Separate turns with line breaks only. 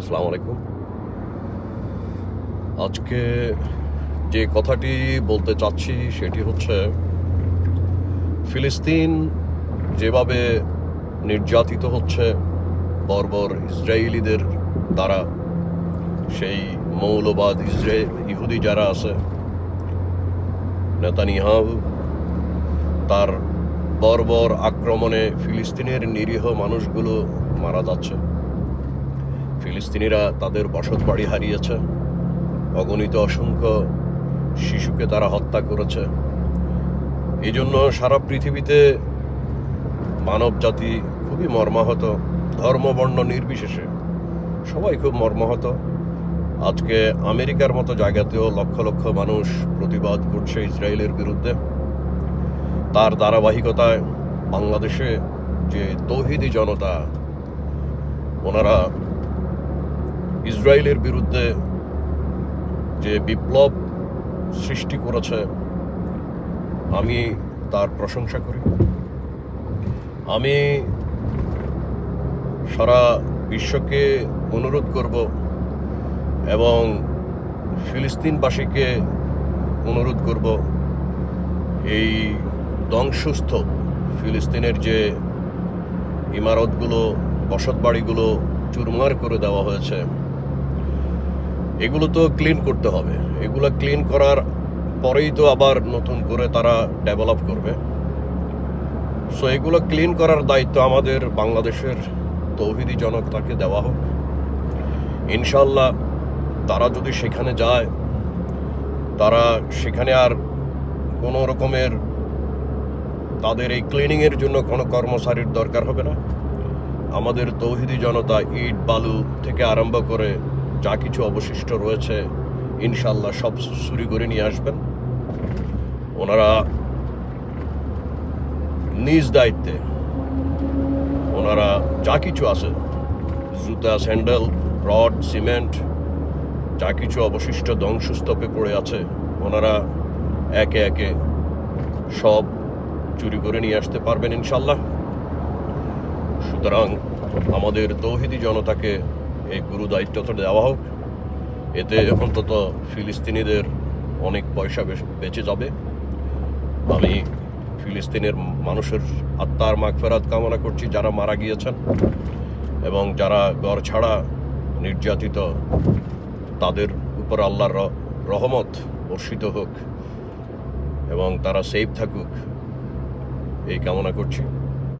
আসসালামু আলাইকুম। আজকে যে কথাটি বলতে চাচ্ছি সেটি হচ্ছে, ফিলিস্তিন যেভাবে নির্যাতিত হচ্ছে বর্বর ইসরায়েলিদের দ্বারা, সেই মৌলবাদ ইসরায়েল ইহুদি যারা আছে, নেতানিয়াহু তার বর্বর আক্রমণে ফিলিস্তিনের নিরীহ মানুষগুলো মারা যাচ্ছে। ফিলিস্তিনিরা তাদের বসত বাড়ি হারিয়েছে। অগণিত অসংখ্য শিশুকে তারা হত্যা করেছে। এই জন্য সারা পৃথিবীতে মানব জাতি খুবই মর্মাহত, ধর্মবর্ণ নির্বিশেষে সবাই খুব মর্মাহত। আজকে আমেরিকার মতো জায়গাতেও লক্ষ লক্ষ মানুষ প্রতিবাদ করছে ইসরায়েলের বিরুদ্ধে। তার ধারাবাহিকতায় বাংলাদেশে যে তৌহিদি জনতা, ওনারা ইসরায়েলের বিরুদ্ধে যে বিপ্লব সৃষ্টি করেছে, আমি তার প্রশংসা করি। আমি সারা বিশ্বকে অনুরোধ করব এবং ফিলিস্তিনবাসীকে অনুরোধ করব এই ধ্বংসস্তূপ ফিলিস্তিনের যে ইমারতগুলো, বসতবাড়িগুলো চুরমার করে দেওয়া হয়েছে এগুলো তো ক্লিন করতে হবে। এগুলো ক্লিন করার পরেই তো আবার নতুন করে তারা ডেভেলপ করবে। সো এগুলো ক্লিন করার দায়িত্ব আমাদের বাংলাদেশের তৌহিদি জনতাকে দেওয়া হোক। ইনশাল্লাহ তারা যদি সেখানে যায়, তারা সেখানে আর কোনো রকমের তাদের এই ক্লিনিংয়ের জন্য কোনো কর্মচারীর দরকার হবে না। আমাদের তৌহিদি জনতা ইট, বালু থেকে আরম্ভ করে যা কিছু অবশিষ্ট রয়েছে ইনশাল্লাহ সব চুরি করে নিয়ে আসবেন। ওনারা নিজ দায়িত্বে, ওনারা যা কিছু আছে, জুতা, স্যান্ডেল, রড, সিমেন্ট, যা কিছু অবশিষ্ট ধ্বংসস্তপে পড়ে আছে, ওনারা একে একে সব চুরি করে নিয়ে আসতে পারবেন ইনশাল্লাহ সুতরাং আমাদের তৌহিদি জনতাকে এই গুরু দায়িত্বটা দেওয়া হোক। এতে অন্তত ফিলিস্তিনিদের অনেক পয়সা বেঁচে যাবে। আমি ফিলিস্তিনের মানুষের আত্মার মাগফেরাত কামনা করছি যারা মারা গিয়েছেন এবং যারা ঘর ছাড়া নির্যাতিত, তাদের উপর আল্লাহর রহমত বর্ষিত হোক এবং তারা সেফ থাকুক, এই কামনা করছি।